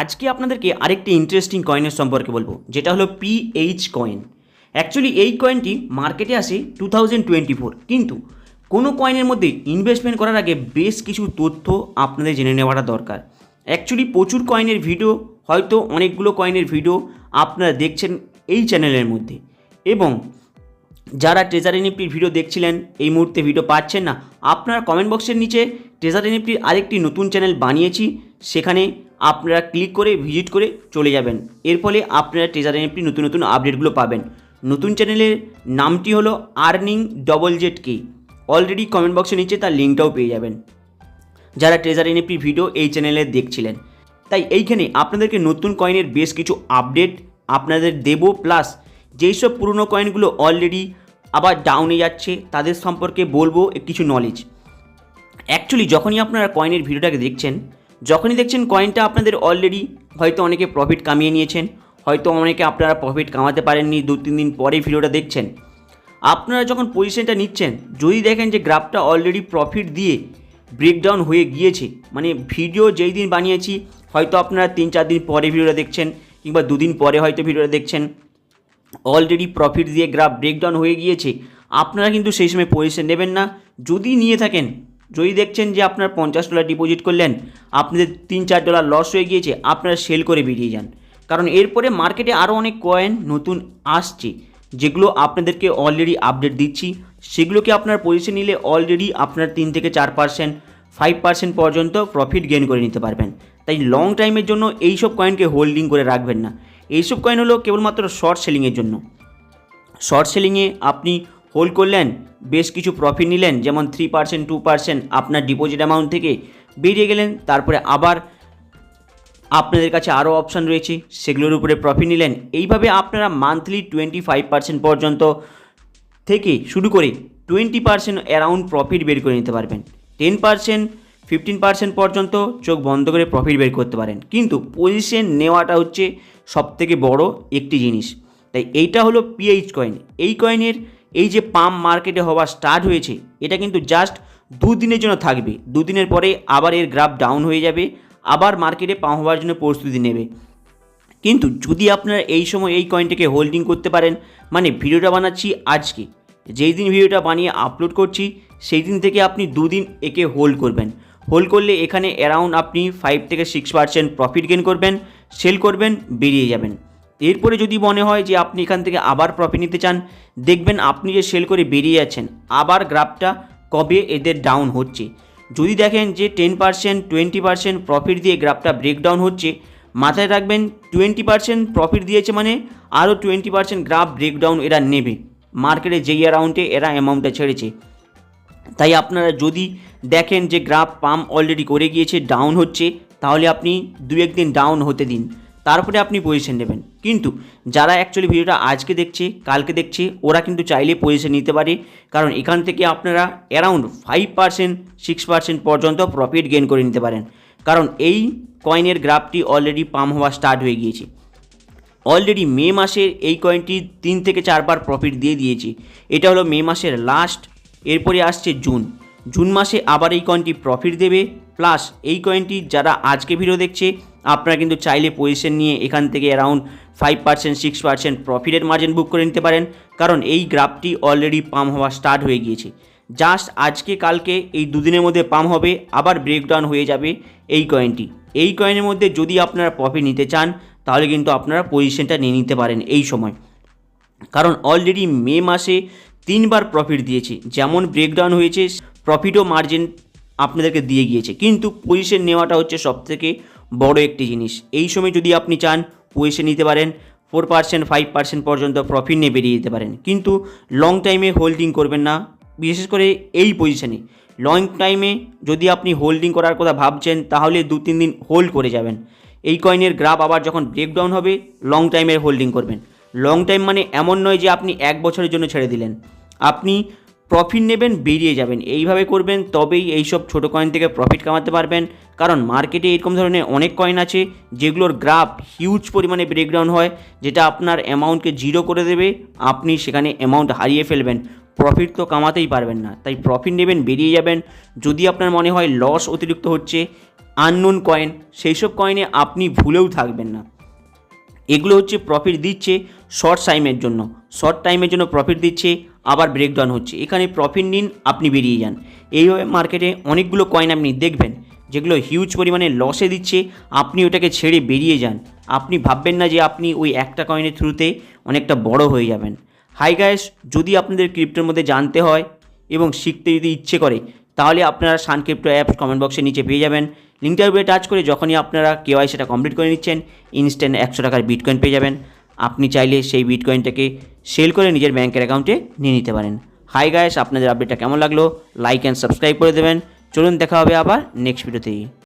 আজকে আপনাদেরকে আরেকটি ইন্টারেস্টিং কয়েনের সম্পর্কে বলব, যেটা হলো পিএইচ কয়েন অ্যাকচুয়ালি এই কয়েনটি মার্কেটে আসে টু থাউজেন্ড টোয়েন্টি ফোর কিন্তু কোনো কয়েনের মধ্যে ইনভেস্টমেন্ট করার আগে বেশ কিছু তথ্য আপনাদের জেনে নেওয়াটা দরকার। অ্যাকচুয়ালি প্রচুর কয়েনের ভিডিও হয়তো অনেকগুলো কয়েনের ভিডিও আপনারা দেখছেন এই চ্যানেলের মধ্যে। এবং যারা ট্রেজার এনএফটির ভিডিও দেখছিলেন, এই মুহূর্তে ভিডিও পাচ্ছেন না, আপনারা কমেন্ট বক্সের নিচে ট্রেজার এনএফটির আরেকটি নতুন চ্যানেল বানিয়েছি, সেখানে আপনারা ক্লিক করে ভিজিট করে চলে যাবেন। এর ফলে আপনারা ট্রেজার এনএফটির নতুন নতুন আপডেটগুলো পাবেন। নতুন চ্যানেলের নামটি হলো earning double Z K already comment বক্সের নিচে তার লিঙ্কটাও পেয়ে যাবেন। যারা ট্রেজার এনএফটি ভিডিও এই চ্যানেলে দেখছিলেন। তাই এইখানে আপনাদেরকে নতুন কয়েনের বেশ কিছু আপডেট আপনাদের দেবো প্লাস যেই সব পুরনো কয়েনগুলো অলরেডি আবার ডাউনে যাচ্ছে, তাদের সম্পর্কে বলব কিছু নলেজ অ্যাকচুয়ালি যখনই আপনারা কয়েনের ভিডিওটাকে দেখছেন যখনই দেখছেন কয়েনটা আপনাদের অলরেডি হয়তো অনেকে প্রফিট কামিয়ে নিয়েছেন, হয়তো অনেকে আপনারা প্রফিট কামাতে পারেননি দু, তিন দিন পরে ভিডিওটা দেখছেন। আপনারা যখন পজিশনটা নিচ্ছেন, যদি দেখেন যে গ্রাফটা অলরেডি প্রফিট দিয়ে ব্রেকডাউন হয়ে গিয়েছে মানে ভিডিও যেই দিন বানিয়েছি, হয়তো আপনারা তিন, চার দিন পরে ভিডিওটা দেখছেন, কিংবা দুদিন পরে হয়তো ভিডিওটা দেখছেন অলরেডি প্রফিট দিয়ে গ্রাফ ব্রেকডাউন হয়ে গিয়েছে, আপনারা কিন্তু সেই সময় পজিশন নেবেন না। যদি নিয়ে থাকেন যদি দেখছেন যে আপনার পঞ্চাশ ডলার ডিপোজিট করলেন, আপনাদের তিন চার ডলার লস হয়ে গিয়েছে, আপনারা সেল করে বেরিয়ে যান। কারণ এরপরে মার্কেটে আরও অনেক কয়েন নতুন আসছে, যেগুলো আপনাদেরকে অলরেডি আপডেট দিচ্ছি। সেগুলোকে আপনার পজিশন নিলে অলরেডি আপনার তিন থেকে চার পার্সেন্ট ফাইভ পার্সেন্ট পর্যন্ত প্রফিট গেইন করে নিতে পারবেন। তাই লং টাইমের জন্য এইসব কয়েনকে হোল্ডিং করে রাখবেন না। এইসব কয়েন হলো কেবলমাত্র শর্ট সেলিংয়ের জন্য। শর্ট সেলিংয়ে আপনি হোল্ড করলেন, বেশ কিছু প্রফিট নিলেন, যেমন থ্রি পার্সেন্ট টু পার্সেন্ট আপনার ডিপোজিট অ্যামাউন্ট থেকে। বেরিয়ে গেলেন, তারপরে আবার আপনাদের কাছে আরও অপশান রয়েছে, সেগুলোর উপরে প্রফিট নিলেন। এইভাবে আপনারা মান্থলি টোয়েন্টি ফাইভ পার্সেন্ট পর্যন্ত থেকে শুরু করে টোয়েন্টি পার্সেন্ট অ্যারাউন্ড প্রফিট বের করে নিতে পারবেন। টেন পার্সেন্ট ফিফটিন পার্সেন্ট পর্যন্ত চোখ বন্ধ করে প্রফিট বের করতে পারেন। কিন্তু পজিশন নেওয়াটা হচ্ছে সবথেকে বড় একটি জিনিস। তাই এইটা হলো পিএইচ কয়েন এই কয়েনের এই যে পাম্প মার্কেটে হওয়া স্টার্ট হয়েছে, এটা কিন্তু জাস্ট দুদিনের জন্য থাকবে। দুদিনের পরে আবার এর গ্রাফ ডাউন হয়ে যাবে, আবার মার্কেটে পাম্প হওয়ার জন্য প্রস্তুতি নেবে। কিন্তু যদি আপনারা এই সময় এই কয়েনটাকে হোল্ডিং করতে পারেন মানে ভিডিওটা বানাচ্ছি আজকে, যেই দিন ভিডিওটা বানিয়ে আপলোড করছি, সেই দিন থেকে আপনি দুদিন একে হোল্ড করবেন। হোল্ড করলে এখানে অ্যারাউন্ড আপনি ফাইভ থেকে সিক্স পার্সেন্ট প্রফিট গেন করবেন সেল করবেন, বেরিয়ে যাবেন। এরপরে যদি মনে হয় যে আপনি এখান থেকে আবার প্রফিট নিতে চান, দেখবেন আপনি যে সেল করে বেরিয়ে যাচ্ছেন, আবার গ্রাফটা কবে এদের ডাউন হচ্ছে। যদি দেখেন যে ten percent twenty percent profit দিয়ে গ্রাফটা ব্রেকডাউন হচ্ছে, মাথায় রাখবেন টোয়েন্টি পার্সেন্ট প্রফিট দিয়েছে মানে আরও টোয়েন্টি পার্সেন্ট গ্রাফ ব্রেকডাউন এরা নেবে। মার্কেটে যেই অ্যারাউন্ডে এরা অ্যামাউন্টটা ছেড়েছে। তাই আপনারা যদি দেখেন যে গ্রাফ পাম্প অলরেডি করে গিয়েছে ডাউন হচ্ছে, তাহলে আপনি দু একদিন ডাউন হতে দিন। তারপরে আপনি পজিশন নেবেন। কিন্তু যারা অ্যাকচুয়ালি ভিডিওটা আজকে দেখছে, কালকে দেখছে, ওরা কিন্তু চাইলে পজিশন নিতে পারে। কারণ এখান থেকে আপনারা around five percent six percent পর্যন্ত প্রফিট গেইন করে নিতে পারেন। কারণ এই কয়েনের গ্রাফটি অলরেডি পাম হওয়া স্টার্ট হয়ে গিয়েছে। অলরেডি মে মাসের এই কয়েনটি তিন থেকে চারবার প্রফিট দিয়ে দিয়েছি। এটা হলো মে মাসের লাস্ট এরপরে আসছে জুন জুন মাসে আবার এই কয়েনটি প্রফিট দেবে। প্লাস এই কয়েনটি যারা আজকে ভিডিও দেখছে আপনারা কিন্তু চাইলে পজিশন নিয়ে এখান থেকে around five percent six percent প্রফিটের মার্জিন বুক করে নিতে পারেন। কারণ এই গ্রাফটি অলরেডি পাম্প হওয়া স্টার্ট হয়ে গিয়েছে। জাস্ট আজকে, কালকে এই দুদিনের মধ্যে পাম্প হবে, আবার ব্রেকডাউন হয়ে যাবে এই কয়েনটি এই কয়েনের মধ্যে যদি আপনারা প্রফিট নিতে চান, তাহলে কিন্তু আপনারা পজিশনটা নিয়ে নিতে পারেন এই সময়। কারণ অলরেডি মে মাসে তিনবার প্রফিট দিয়েছে। যেমন ব্রেকডাউন হয়েছে প্রফিটও মার্জিন আপনাদেরকে দিয়ে গিয়েছে। কিন্তু পজিশন নেওয়াটা হচ্ছে সবথেকে বড় একটি জিনিস। এই সময় যদি আপনি চান পজিশন নিতে পারেন, ফোর পার্সেন্ট, ফাইভ পার্সেন্ট পর্যন্ত প্রফিট নিয়ে বেরিয়ে যেতে পারেন। কিন্তু লং টাইমে হোল্ডিং করবেন না, বিশেষ করে এই পজিশনে লং টাইমে যদি আপনি হোল্ডিং করার কথা ভাবছেন, তাহলে দু তিন দিন হোল্ড করে যাবেন। এই কয়েনের গ্রাফ আবার যখন ব্রেকডাউন হবে লং টাইমের হোল্ডিং করবেন। লং টাইম মানে এমন নয় যে আপনি এক বছরের জন্য ছেড়ে দিলেন। আপনি প্রফিট নেবেন, বেরিয়ে যাবেন। এইভাবে করবেন, তবেই এইসব ছোটো কয়েন থেকে প্রফিট কামাতে পারবেন। কারণ মার্কেটে এরকম ধরনের অনেক কয়েন আছে, যেগুলোর গ্রাফ হিউজ পরিমাণে ব্রেকডাউন হয়, যেটা আপনার অ্যামাউন্টকে জিরো করে দেবে, আপনি সেখানে অ্যামাউন্ট হারিয়ে ফেলবেন। প্রফিট তো কামাতেই পারবেন না। তাই প্রফিট নেবেন, বেরিয়ে যাবেন। যদি আপনার মনে হয় লস অতিরিক্ত হচ্ছে আননোন কয়েন সেই সব কয়েনে আপনি ভুলেও থাকবেন না। এগুলো হচ্ছে প্রফিট দিচ্ছে শর্ট টাইমের জন্য। শর্ট টাইমের জন্য প্রফিট দিচ্ছে, আবার ব্রেকডাউন হচ্ছে। এখানে প্রফিট নিন, আপনি বেরিয়ে যান। এইভাবে মার্কেটে অনেকগুলো কয়েন আপনি দেখবেন, যেগুলো হিউজ পরিমাণে লসে দিচ্ছে, আপনি ওটাকে ছেড়ে বেরিয়ে যান। আপনি ভাববেন না যে আপনি ওই একটা কয়েনের থ্রুতে অনেকটা বড় হয়ে যাবেন। হাই গাইস যদি আপনাদের ক্রিপ্টোর মধ্যে জানতে হয় এবং শিখতে যদি ইচ্ছে করে, তাহলে আপনারা সান ক্রিপ্টো অ্যাপস কমেন্ট বক্সের নিচে পেয়ে যাবেন। লিঙ্কটার উপরে টাচ করে যখনই আপনারা কেওয়াই সেটা কমপ্লিট করে নিচ্ছেন ইনস্ট্যান্ট একশো টাকার বিটকয়েন পেয়ে যাবেন। আপনি চাইলে সেই বিটকয়েনটাকে সেল করে নিজের ব্যাংকের অ্যাকাউন্টে নিয়ে নিতে পারেন। হাই গায়েস আপনাদের আপডেটটা কেমন লাগল? লাইক অ্যান্ড সাবস্ক্রাইব করে দেবেন। চলুন দেখা হবে আবার নেক্সট ভিডিওতেই